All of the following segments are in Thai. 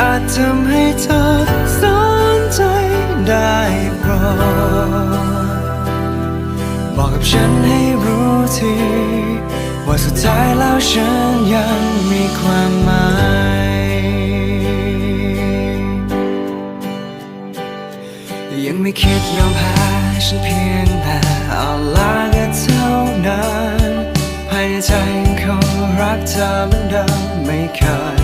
อาจทำให้เธอสนใจได้โปรดบอกกับฉันให้รู้ทีว่าสุดท้ายแล้วฉันยังมีความหมายยังไม่คิดยอมแพ้ฉันเพียงแต่เอาลาก็เท่านั้นภายในใจยังคงรักเธอเหมือนเดิมไม่เคย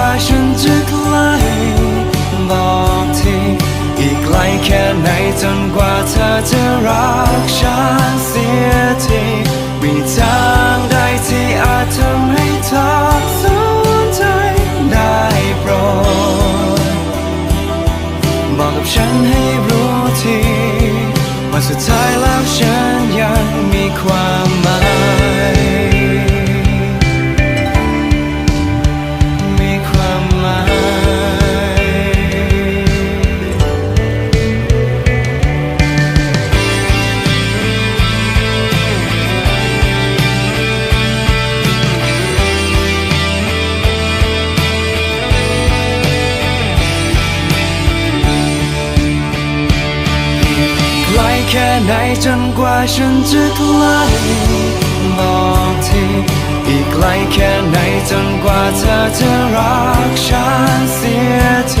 า เธอจะรักฉันเสีย กว่าฉันจะใกล้บอกทีอีกไกลแค่ไหนจนกว่าเธอจะรักฉันเสียที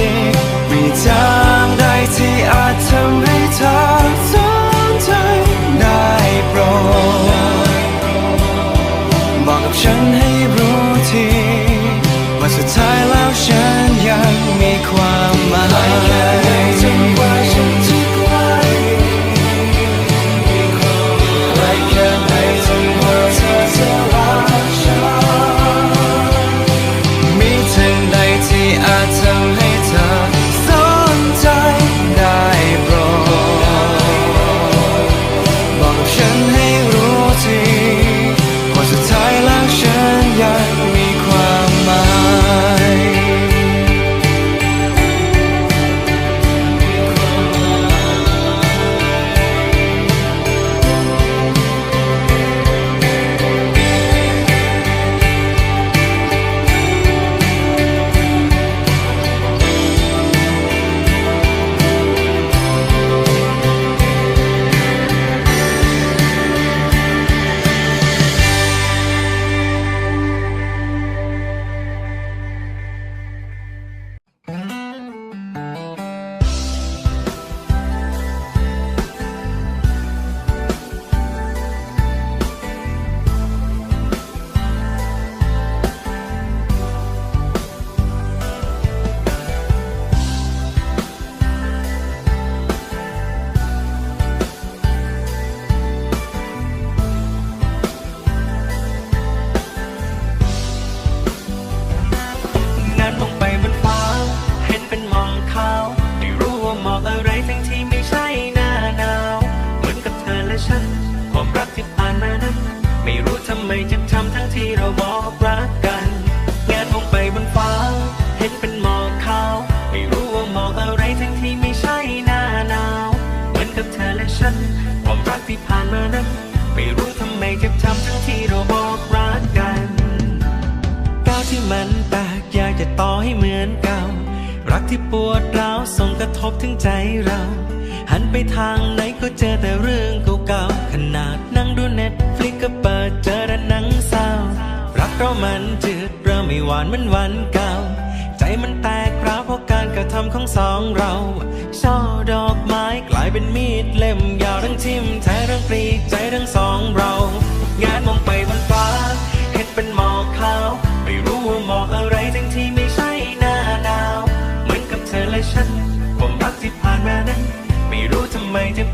มันแตกอยากจะต่อให้เหมือนเก่า รักที่ปวดร้าวส่งกระทบถึงใจเรา หันไปทางไหนก็เจอแต่เรื่องเก่าๆขนาดนั่งดูเน็ตฟลิกก็เปิดเจอแต่หนังเศร้า รักเรามันจืดเริ่มไม่หวานเหมือนวันเก่า ใจมันแตกร้าวเพราะการกระทำของสองเราช่อดอกไม้กลายเป็นมีดเล่มยาวทั้งทิ่มแทงทั้งปลีใจทั้งสองเรา งานมองไปบนฟ้าเห็นเป็นหมอกขาว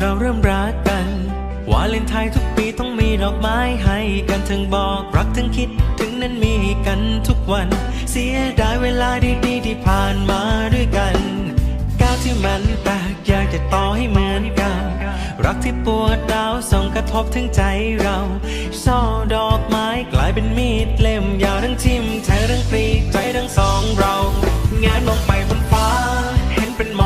เราเริ่มรักกัน วาเลนไทน์ทุกปีต้องมีดอกไม้ให้กันทั้งบอกรักทั้งคิดถึงนั้นมีกันทุกวัน เสียดายเวลาดีๆที่ผ่านมาด้วยกันก้าวที่มันแตกอยากจะต่อให้เหมือนเก่ารักที่ปวดร้าวส่งกระทบถึงใจเราช่อดอกไม้กลายเป็นมีดเล่มยาวทั้งทิ่มแทงทั้งปลีกใจทั้งสองเรางานมองไปบนฟ้าเห็นเป็นหมอ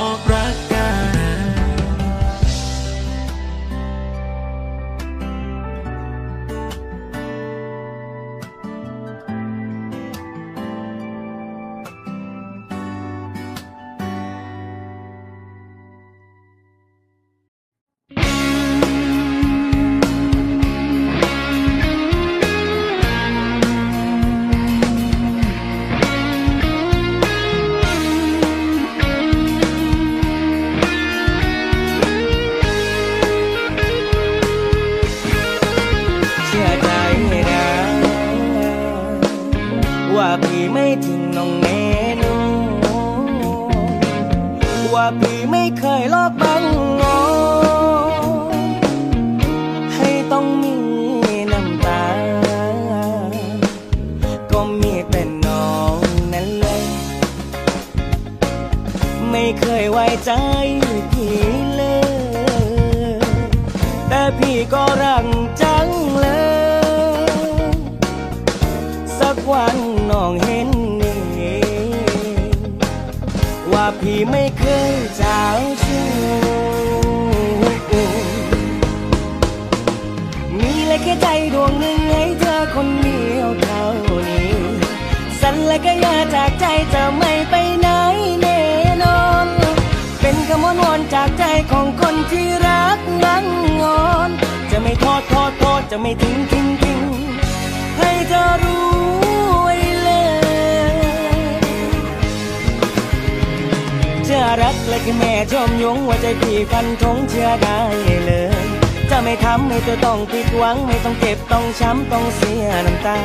ไม่เคยลอกบังงอ ให้ต้องมีน้ำตา ก็มีแต่น้องนั่นเลย ไม่เคยไว้ใจพี่เลย แต่พี่ก็รักจังเลย สักวันน้องเห็น ว่าพี่ไม่เคยเจ้าชู้มีเลยแค่ใจดวงหนึ่งให้เธอคนเดียวเท่านี้ สัญและก็อยาจากใจจะไม่ไปไหนแน่นอน เป็นคำวอนวอนจากใจของคนที่รักนั้นงอน จะไม่ทอดทอดทอดจะไม่ทิ้งทิ้งทิ้งให้เธอรู้ รักและแค่แม่ชมยงว่าใจพี่ฟันทงเชื่อได้เลย จะไม่ทำให้เธอต้องผิดหวัง ไม่ต้องเจ็บต้องช้ำต้องเสียน้ำตา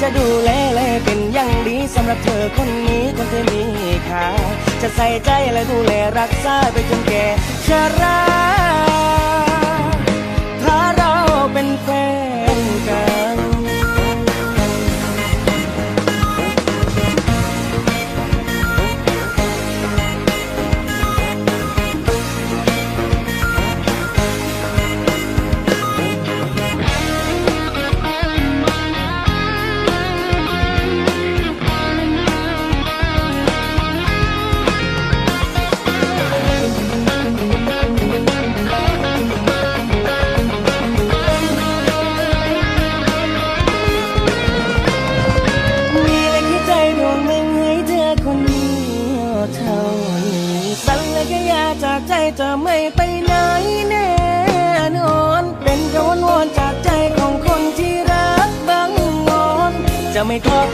จะดูแลและเป็นอย่างดีสำหรับเธอคนนี้คนที่มีค่าจะใส่ใจและดูแลรักษาไปจนแก่ชราถ้าเราเป็นแฟน「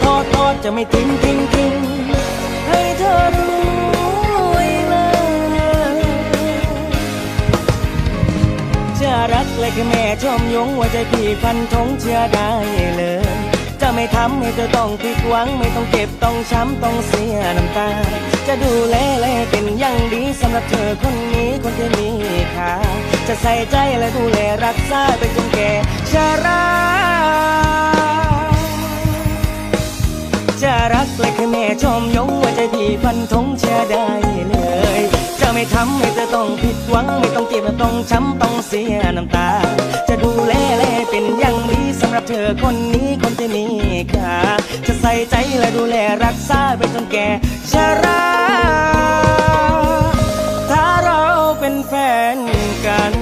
ทอดทอดจะไม่ทิ้งทิ้งทิ้งให้เธอรู้ไว้เลยจะรักและแค่แม่ชมยงว่าใจพี่พันธงเชื่อได้เลย จะไม่ทำให้เธอต้องผิดหวัง ไม่ต้องเก็บต้องช้ำต้องเสียน้ำตา จะดูแลและเป็นอย่างดีสำหรับเธอคนนี้คนที่มีค่าจะใส่ใจและดูแลรักษาไปจนแก่ชรา จะรักและแค่แม่ชมยงว่าใจพี่พันธงเชื่อได้เลย จะไม่ทำให้เธอต้องผิดหวัง ไม่ต้องเจ็บต้องช้ำต้องเสียน้ำตา จะดูแลและเป็นอย่างดีสำหรับเธอคนนี้คนที่มีค่าจะใส่ใจและดูแลรักษาไปจนแก่ชราถ้าเราเป็นแฟนกัน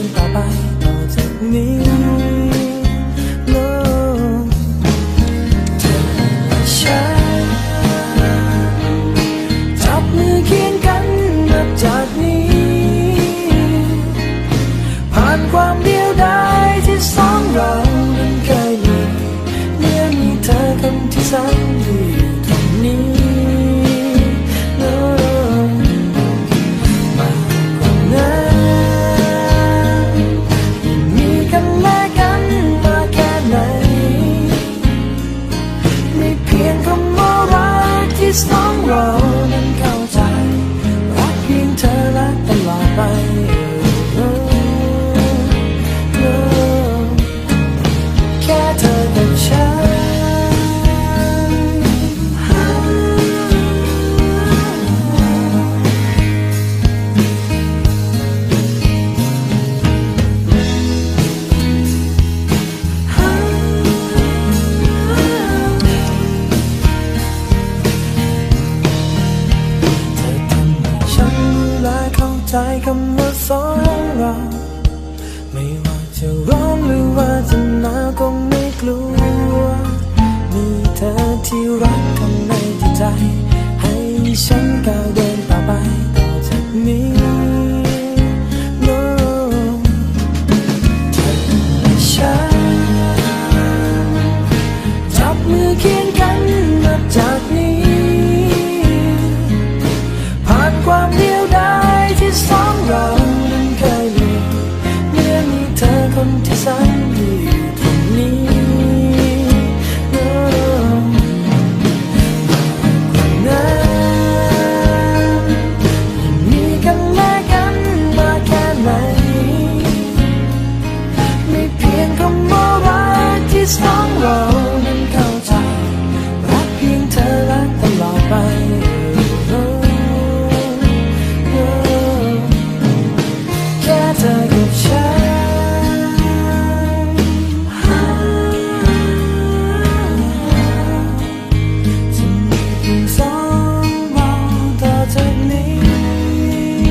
น